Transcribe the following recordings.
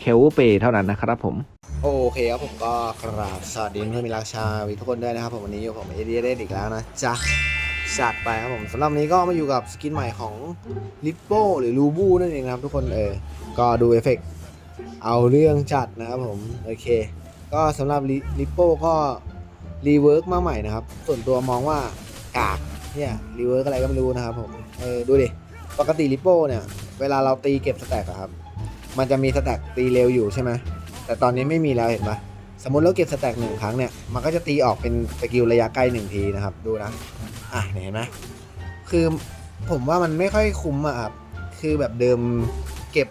เคลเปเท่านั้นนะครับผม โอเคครับผมก็กราบสวัสดีเพื่อนมิราชาวิทุกคนด้วยนะครับผมวันนี้อยู่ผมเอเดียเดอีกแล้วนะจ๊ะจัดไปครับผมสำหรับนี้ก็มาอยู่กับสกินใหม่ของลิปโป้หรือลูบูนั่นเองนะครับทุกคนเออก็ดูเอฟเฟกต์เอาเรื่องจัดนะครับผมโอเค ก็สำหรับลิปโป้ก็รีเวิร์กมาใหม่นะครับ ส่วนตัวมองว่ากากเนี่ยรีเวิร์กอะไรก็ไม่รู้นะครับผมเออดูดิปกติลิปโป้เนี่ย เวลาเราตีเก็บสแต็กอะครับ มันจะมีสแต็กตีเร็วอยู่ใช่ไหมแต่ตอนนี้ไม่มีแล้วเห็นปะสมมติเราเก็บสแต็กหนึ่งครั้งเนี่ย มันก็จะตีออกเป็นสกิลระยะใกล้หนึ่งทีนะครับ ดูนะ อะเห็นไหมคือผมว่ามันไม่ค่อยคุ้มอะครับ คือแบบเดิมเก็บ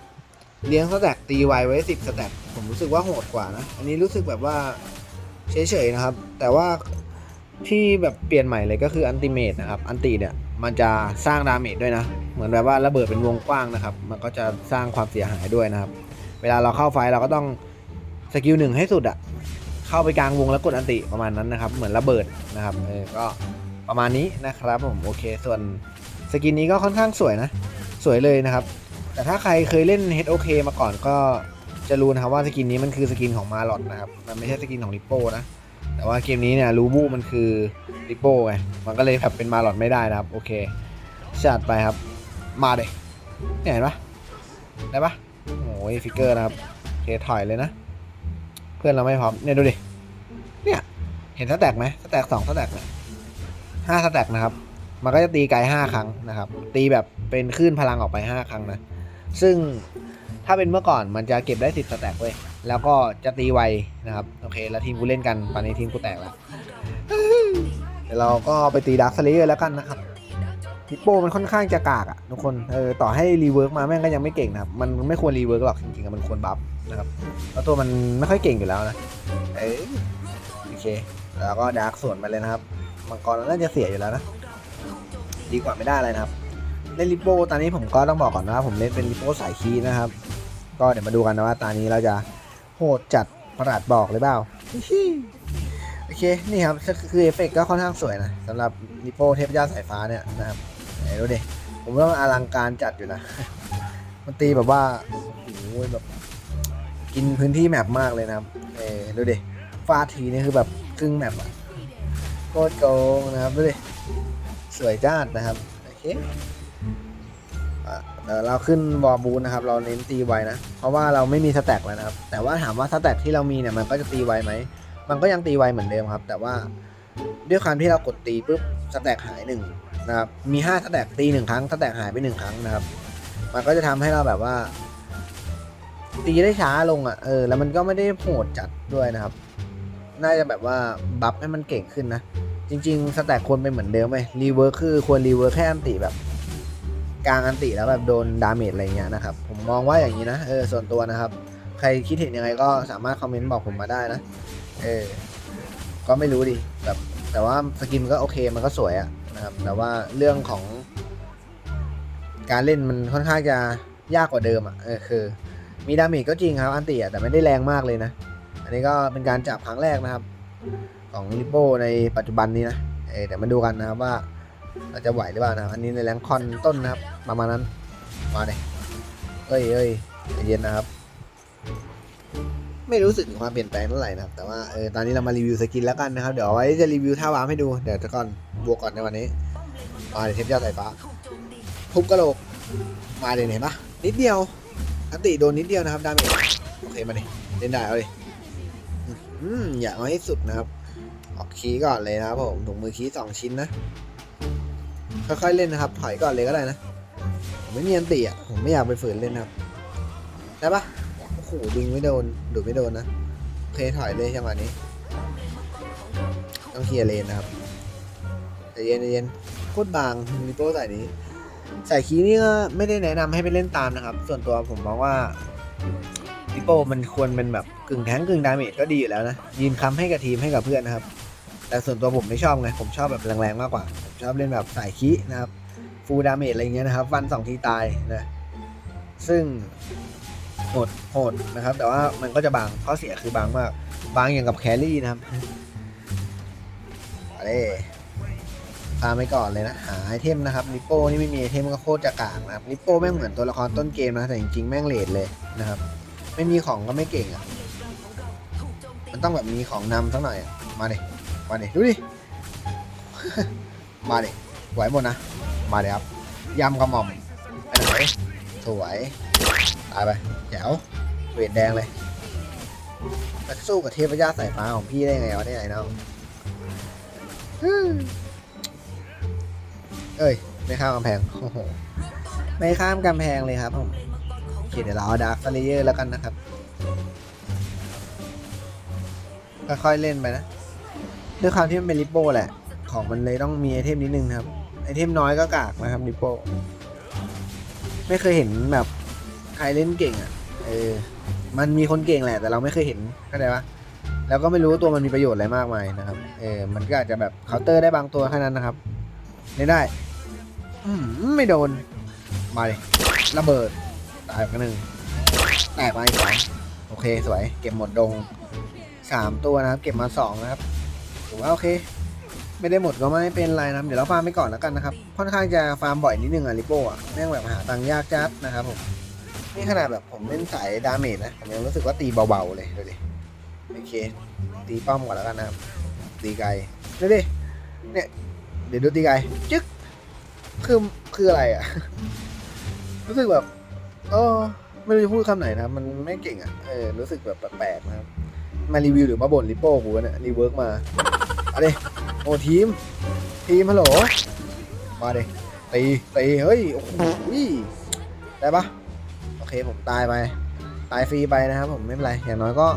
เลี้ยงสแต็กตีไวไว้สิบสแต็กผมรู้สึกว่าโหดกว่านะ อันนี้รู้สึกแบบว่าเฉยๆนะครับ แต่ว่าที่แบบเปลี่ยนใหม่เลยก็คืออันติเมตนะครับ อันติเนี่ย มันจะสร้างดาเมจด้วยนะ เหมือนแบบว่าระเบิดเป็นวงกว้างนะครับ มันก็จะสร้างความเสียหายด้วยนะครับ เวลาเราเข้าไฟเราก็ต้องสกิลหนึ่งให้สุดอะเข้าไปกลางวงแล้วกดอันติประมาณนั้นนะครับ เหมือนระเบิดนะครับเออก็ประมาณนี้นะครับผมโอเค ส่วนสกินนี้ก็ค่อนข้างสวยนะ สวยเลยนะครับ แต่ถ้าใครเคยเล่น HOK มาก่อนก็จะรู้นะครับว่าสกินนี้มันคือสกินของมาลอดนะครับ มันไม่ใช่สกินของลิปโป้นะ แต่ว่าเกมนี้เนี่ยรูบูมันคือลิปโป้ไงมันก็เลยแบบเป็นมาลอดไม่ได้นะครับ โอเคจัดไปครับ มาเลยเนี่ยเห็นปะได้ปะโอ้ยฟิกเกอร์นะครับโอเคถอยเลยนะ เพื่อนเราไม่พร้อมเนี่ยดูดิเนี่ยเห็นสแต็กไหมสแต็กสองสแต็กเนี่ยห้าสแต็กนะครับ มันก็จะตีไกลห้าครั้งนะครับ ตีแบบเป็นคลื่นพลังออกไปห้าครั้งนะ ซึ่งถ้าเป็นเมื่อก่อนมันจะเก็บได้สิบสแต็กเว้ย แล้วก็จะตีไวนะครับโอเค แล้วทีมกูเล่นกันตอนนี้ทีมกูแตกแล้วเดี๋ยวเราก็ไปตีดักสเลเยอร์แล้วกันนะครับฮิปโปมันค่อนข้างจะกากอะทุกคนเออต่อให้รีเวิร์กมาแม่งก็ยังไม่เก่งนะครับ มันไม่ควรรีเวิร์กหรอกจริงๆอะมันควรบัฟนะครับแล้วตัวมันไม่ค่อยเก่งอยู่แล้วนะเออโอเค แล้วก็ดาร์กส่วนมาเลยนะครับมังกรน่าจะเสียอยู่แล้วนะดีกว่าไม่ได้อะไรนะครับเล่นลิปโป้ตอนนี้ผมก็ต้องบอกก่อนนะว่าผมเล่นเป็นลิปโป้สายคีนะครับ ก็เดี๋ยวมาดูกันนะว่าตอนนี้เราจะ โหดจัดประหลาดบอกหรือเปล่าโอเค นี่ครับ คือเอฟเฟกต์ก็ค่อนข้างสวยนะสำหรับลิโปเทพเจ้าสายฟ้าเนี่ยนะครับไหนดูดิ ผมว่ามันอลังการจัดอยู่นะ มันตีแบบว่าโอ้โหแบบ กินพื้นที่แมปมากเลยนะครับเออดูดิฟาทีนี่คือแบบครึ่งแมปอะโคตรโกงนะครับดูดิสวยจ้าดนะครับ โอเค เดี๋ยวเราขึ้นวอลบูนนะครับ เราเน้นตีไวนะ เพราะว่าเราไม่มีสแต็กแล้วนะครับ แต่ว่าถามว่าสแต็กที่เรามีเนี่ยมันก็จะตีไวไหม มันก็ยังตีไวเหมือนเดิมครับ แต่ว่าด้วยความที่เรากดตีปุ๊บสแต็กหายหนึ่งนะครับ มีห้าสแต็กตีหนึ่งครั้งสแต็กหายไปหนึ่งครั้งนะครับ มันก็จะทำให้เราแบบว่า ตีได้ช้าลงอะ เออ แล้วมันก็ไม่ได้โหดจัดด้วยนะครับ น่าจะแบบว่าบัฟให้มันเก่งขึ้นนะ จริง ๆ สแต็กควรเป็นเหมือนเดิมไหมรีเวิร์คคือควรรีเวิร์คแค่อันติแบบ กลางอันติแล้วแบบโดนดาเมจอะไรเงี้ยนะครับ ผมมองว่าอย่างนี้นะเออส่วนตัวนะครับ ใครคิดเห็นยังไงก็สามารถคอมเมนต์บอกผมมาได้นะ เออ ก็ไม่รู้ดิแบบแต่ว่าสกินมันก็โอเคมันก็สวยอะนะครับ แต่ว่าเรื่องของ การเล่นมันค่อนข้างจะยากกว่าเดิมอะเออคือ มีดาเมจก็จริงครับอันติอะแต่ไม่ได้แรงมากเลยนะ อันนี้ก็เป็นการจับครั้งแรกนะครับ ของลิโป้ในปัจจุบันนี้นะเออเดี๋ยวมาดูกันนะครับว่า เราจะไหวหรือเปล่านะครับอันนี้ในแรงคอนต้นนะครับ ประมาณนั้น มาเลยเอ้ยเอ้ยเย็นนะครับ ไม่รู้สึกถึงความเปลี่ยนแปลงเท่าไหร่นะครับ แต่ว่าเออตอนนี้เรามารีวิวสกินแล้วกันนะครับ เดี๋ยวไว้จะรีวิวท่าวาร์ปให้ดู เดี๋ยวจะก่อนบวกก่อนในวันนี้ มาเดี๋ยเทปยอดสายฟ้าทุบกระโหลก มาเลยเห็นปะนิดเดียวอันติโดนนิดเดียวนะครับดาเมจโอเคมาดิเล่นได้เอาดิอืมอย่าเอาให้สุดนะครับ ออกคีก่อนเลยนะครับผมถุงมือคีสองชิ้นนะ ค่อยๆเล่นนะครับ ถอยก่อนเลยก็ได้นะ ผมไม่มีอันติอะ ผมไม่อยากไปฝืนเล่นนะครับ ได้ปะโอ้โหดึงไม่โดน ดูดไม่โดนนะโอเคถอยเลยจังหวะนี้ ต้องเคลียร์เลนนะครับใจเย็นใจเย็นโคตรบางลิโป้ใส่นี้ใส่คีนี่ก็ไม่ได้แนะนำให้ไปเล่นตามนะครับ ส่วนตัวผมมองว่าลิโป้มันควรเป็นแบบกึ่งแทงกึ่งดาเมจก็ดีอยู่แล้วนะยืนค้ำให้กับทีมให้กับเพื่อนนะครับ แต่ส่วนตัวผมไม่ชอบไง ผมชอบแบบแรงๆมากกว่า ผมชอบเล่นแบบสายคีนะครับ ฟูลดาเมจอะไรเงี้ยนะครับฟันสองทีตายนะ ซึ่งโหดโหดนะครับ แต่ว่ามันก็จะบางข้อเสียคือบางมาก บางอย่างกับแครี่นะครับอะไรตามไปก่อนเลยนะ หาไอเทมนะครับลิปโป้นี่ไม่มีไอเทมก็โคตรจะกากนะครับลิปโป้แม่งเหมือนตัวละครต้นเกมนะ แต่จริงๆแม่งเลดเลยนะครับ ไม่มีของก็ไม่เก่งอะ มันต้องแบบมีของนำสักหน่อยอะมาดิ มาดิดูดิ มาดิไหวหมดนะ มาเลยครับยำกระหม่อมไปไหนสวยตายไปแจ๋วเวทแดงเลยแล้วสู้กับเทพยาสายฟ้าของพี่ได้ไงวะเนี่ยไอ้น้องเอ้ย ไม่ข้ามกำแพงโอ้โหไม่ข้ามกำแพงเลยครับผมโอเคเดี๋ยวเราเอาดาร์คฟลเยอร์แล้วกันนะครับค่อยๆเล่นไปนะ ด้วยความที่มันเป็นลิปโปแหละ ของมันเลยต้องมีไอเทมนิดนึงครับ ไอเทมน้อยก็กากนะครับดิปโปไม่เคยเห็นแบบใครเล่นเก่งอะ เออ มันมีคนเก่งแหละ แต่เราไม่เคยเห็นเข้าใจปะแล้วก็ไม่รู้ว่าตัวมันมีประโยชน์อะไรมากมายนะครับ เออ มันก็อาจจะแบบเคาน์เตอร์ได้บางตัวแค่นั้นนะครับเล่นได้ อืมไม่โดน มาเลยระเบิด ตายไปหนึ่ง แตกมาอีกสองโอเค สวย เก็บหมดดงสามตัวนะครับ เก็บมาสองนะครับ ถือว่าโอเค ไม่ได้หมดก็ไม่เป็นไรนะครับเดี๋ยวเราฟาร์มไปก่อนแล้วกันนะครับ ค่อนข้างจะฟาร์มบ่อยนิดนึงอะริโป้อะแม่งแบบหาตังค์ยากจัดนะครับผมนี่ขนาดแบบผมเล่นสายดาเมจนะ ผมยังรู้สึกว่าตีเบาๆเลยดูดิโอเค ตีป้อมก่อนแล้วกันนะครับ ตีไกลดูดิเนี่ยเดี๋ยวดูตีไกลจึ๊กคือคืออะไรอะรู้สึกแบบเออไม่รู้จะพูดคำไหนนะครับมันไม่เก่งอะเออรู้สึกแบบแปลกๆนะครับมารีวิวหรือมาบ่นริโป้กูวเนี่ยรีเวิร์กมา เอาดิโอ้ทีม ทีมฮัลโหล มาดิตีตีเฮ้ย โอ้โหได้ปะโอเคผมตายไป ตายฟรีไปนะครับผมไม่เป็นไร อย่างน้อยก็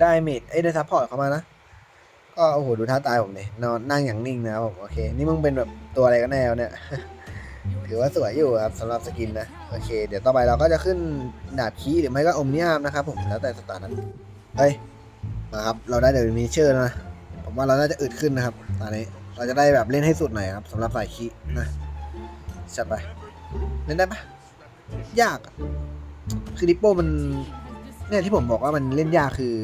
ได้เมดเอ้ยได้ซัพพอร์ตเข้ามานะ ก็โอ้โหดูท่าตายผมเลยนอนนั่งอย่างนิ่งนะครับผม โอเค นี่มึงเป็นแบบตัวอะไรกันแน่วเนี่ย ถือว่าสวยอยู่ครับสำหรับสกินนะ โอเค เดี๋ยวต่อไปเราก็จะขึ้นดาบคีหรือไม่ก็อมนิยามนะครับผม แล้วแต่สตาร์นั้นเฮ้ยมาครับ เราได้เดวิมิเชอร์แล้วนะ ผมว่าเราน่าจะอึดขึ้นนะครับตอนนี้เราจะได้แบบเล่นให้สุดหน่อยครับสำหรับสายคีนะจัดไป เล่นได้ปะยาก คือดิปโป้มัน เนี่ยที่ผมบอกว่ามันเล่นยากคือ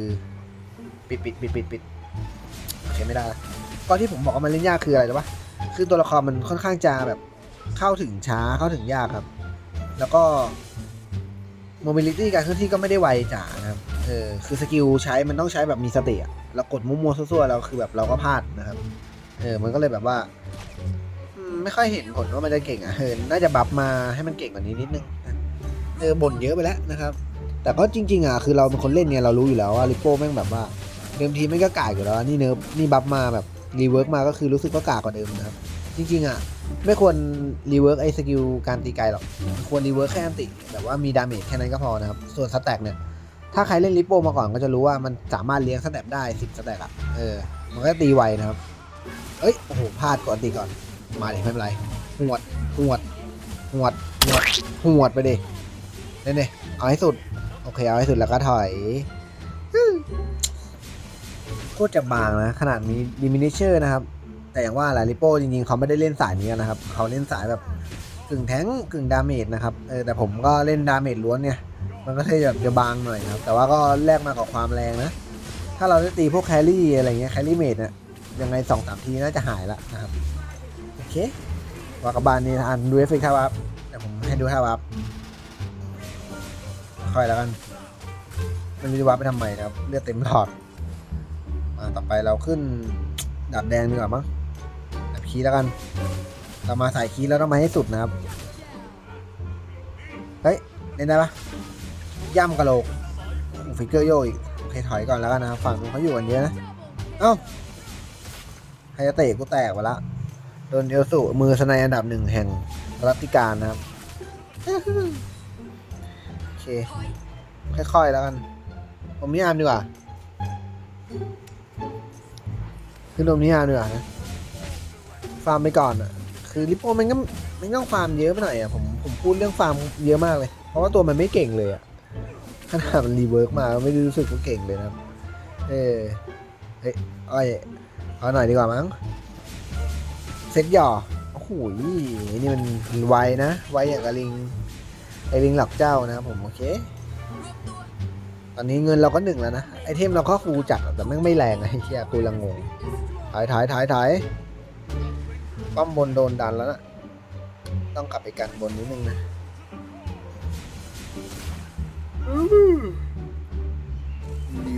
ปิดปิดปิดปิดปิดโอเคไม่ได้ละก็ที่ผมบอกว่ามันเล่นยากคืออะไรรู้ปะคือตัวละครมันค่อนข้างจะแบบเข้าถึงช้าเข้าถึงยากครับ แล้วก็ mobility การเคลื่อนที่ก็ไม่ได้ไวจ๋านะครับ เออคือสกิลใช้มันต้องใช้แบบมีสติอะเรากดมั่วๆซั่วๆเราคือแบบเราก็พลาดนะครับ เออมันก็เลยแบบว่าไม่ค่อยเห็นผลว่ามันจะเก่งอะเออน่าจะบัฟมาให้มันเก่งกว่านี้นิดนึงเออบ่นเยอะไปแล้วนะครับ แต่ก็จริง ๆอะคือเราเป็นคนเล่นเนี่ยเรารู้อยู่แล้วว่าลิโป้แม่งแบบว่าเดิมทีไม่ก็กากอยู่แล้วนี่เนิร์ฟนี่บัฟมาแบบรีเวิร์กมาก็คือรู้สึกว่ากากกว่าเดิมนะครับ จริงๆอะไม่ควรรีเวิร์กไอ้สกิลการตีไกลหรอก ควรรีเวิร์กแค่อันติแบบว่ามีดาเมจแค่นั้นก็พอนะครับ ส่วนสแต็กเนี่ย ถ้าใครเล่นลิปโป้มาก่อนก็จะรู้ว่ามันสามารถเลี้ยงสแต็ปได้สิบสแต็กอะเออ มันก็ตีไวนะครับ เอ้ย โอ้โห พลาดก่อนตีก่อน มาเลยไม่เป็นไรหวดหวดหวดหวดหวดไปดิเล่นดิเอาให้สุด โอเค เอาให้สุดแล้วก็ถอยโคตรจะบางนะ ขนาดมีดิมินิเชอร์นะครับ แต่อย่างว่าแหละลิโป้จริงๆ เขาไม่ได้เล่นสายนี้นนะครับ เขาเล่นสายแบบกึ่งแทงกึ่งดาเมจนะครับ เออ แต่ผมก็เล่นดาเมจล้วนเนี่ย มันก็เลยแบบจะบางหน่อยครับ แต่ว่าก็แลกมากับความแรงนะ ถ้าเราได้ตีพวกแครี่อะไรเงี้ยแครี่เมดเนี่ยยังไงสองสามทีน่าจะหายละนะครับ โอเควากบานนี่อันดูเอฟเฟกต์ท่าวับแต่ผมให้ดูท่าวับค่อยแล้วกันมันไม่รู้ว่าไปทำไมนะครับเลือดเต็มหลอดมาต่อไปเราขึ้นดาบแดงดีกว่ามั้งดาบคีแล้วกันเรามาสายคีแล้วต้องมาให้สุดนะครับ เฮ้ยเล่นได้ปะ ย่ำกะโหลกฟิกเกอร์โยอีกโอเคถอยก่อนแล้วกันนะครับฝั่งนู้นเขาอยู่กันเยอะนะเอ้าไฮยาเตะกูแตกไปละโดนเอลสุมือสไนอันดับหนึ่งแห่งรัติการนะครับโอเค ค่อยๆแล้วกัน ผมนิยามดีกว่าคือผมนิยามดีกว่านะฟาร์มไปก่อนอะคือลิปโป้มันก็มันต้องฟาร์มเยอะไปหน่อยอะผมผมพูดเรื่องฟาร์มเยอะมากเลย เพราะว่าตัวมันไม่เก่งเลยอะ ขนาดมันรีเวิร์กมาไม่ได้รู้สึกว่าเก่งเลยนะเออเฮ้ยอ้อยเอาหน่อยดีกว่ามั้งเซ็ตหย่อโอ้โหนี่มันไวนะ ไวอย่างกับลิงไอลิงหลักเจ้านะผมโอเค ตอนนี้เงินเราก็หนึ่งแล้วนะ ไอเทมเราก็ฟูจัดแต่แม่งไม่แรงอะไอเชียกูละงงถ่ายถ่ายถ่ายถ่ายป้อมบนโดนดันแล้วนะต้องกลับไปกันบนนิดนึงนะ รี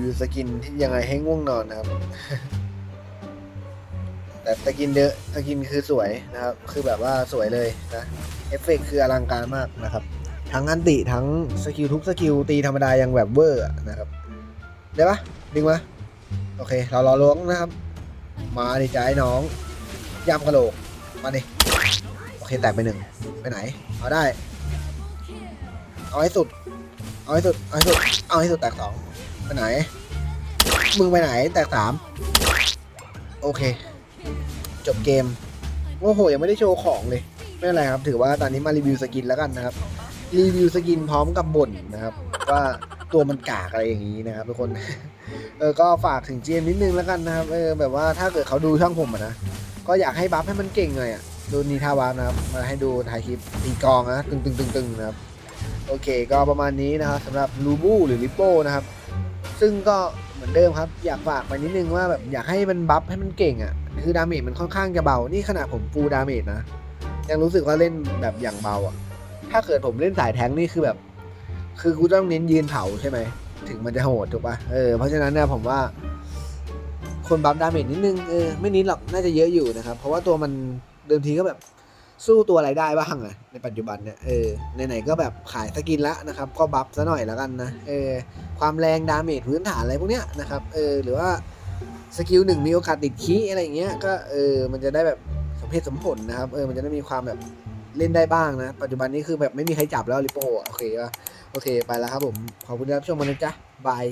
วิวสกินที่ยังไงให้ง่วงนอนนะครับ แต่สกินเดอะสกินคือสวยนะครับ คือแบบว่าสวยเลยนะเอฟเฟกคืออลังการมากนะครับ ทั้งอันติทั้งสกิลทุกสกิลตีธรรมดายังแบบเวอร์นะครับ ได้ปะดึงมาโอเค เรารอล้วงนะครับ มาดิจ้าไอ้น้องยำกระโหลก มาดิโอเคแตกไปหนึ่งไปไหน เอาได้ เอาให้สุด เอาให้สุด เอาให้สุด เอาให้สุดแตกสองไปไหน มึงไปไหน แตกสามโอเค จบเกม โอ้โห ยังไม่ได้โชว์ของเลย ไม่เป็นไรครับ ถือว่าตอนนี้มารีวิวสกินแล้วกันนะครับ รีวิวสกินพร้อมกับบ่นนะครับ ว่าตัวมันกากอะไรอย่างนี้นะครับทุกคน เออ ก็ฝากถึงเจมนิดนึงแล้วกันนะครับ เออ แบบว่าถ้าเกิดเขาดูช่องผมอะนะ ก็อยากให้บัฟให้มันเก่งหน่อยอะดูนีทาบัฟนะครับ มาให้ดูถ่ายคลิปตีกองนะ ตึงตึงตึงตึงนะครับ โอเคก็ประมาณนี้นะครับสำหรับลูบูหรือลิโป้นะครับ ซึ่งก็เหมือนเดิมครับ อยากฝากไปนิดนึงว่าแบบอยากให้มันบัฟให้มันเก่งอะ คือดาเมจมันค่อนข้างจะเบา นี่ขนาดผมฟูลดาเมจนะ ยังรู้สึกว่าเล่นแบบอย่างเบาอะ ถ้าเกิดผมเล่นสายแทงนี่คือแบบ คือกูต้องเน้นยืนเผาใช่ไหม ถึงมันจะโหดถูกป่ะ เออ เพราะฉะนั้นเนี่ยผมว่า คนบัฟดาเมจนิดนึง เออ ไม่นิดหรอก น่าจะเยอะอยู่นะครับ เพราะว่าตัวมันเดิมทีก็แบบ สู้ตัวอะไรได้บ้างอะในปัจจุบันเนี่ยเออไหนๆก็แบบขายสกินละนะครับ ก็บัฟซะหน่อยแล้วกันนะเออความแรงดาเมจพื้นฐานอะไรพวกเนี้ยนะครับเออหรือว่าสกิลหนึ่งมีโอกาสติดคีอะไรอย่างเงี้ยก็เออมันจะได้แบบสมเหตุสมผลนะครับเออมันจะได้มีความแบบเล่นได้บ้างนะ ปัจจุบันนี้คือแบบไม่มีใครจับแล้วลิโป้โอเคป่ะโอเคไปแล้วครับผม ขอบคุณที่รับชมมานะจ๊ะบาย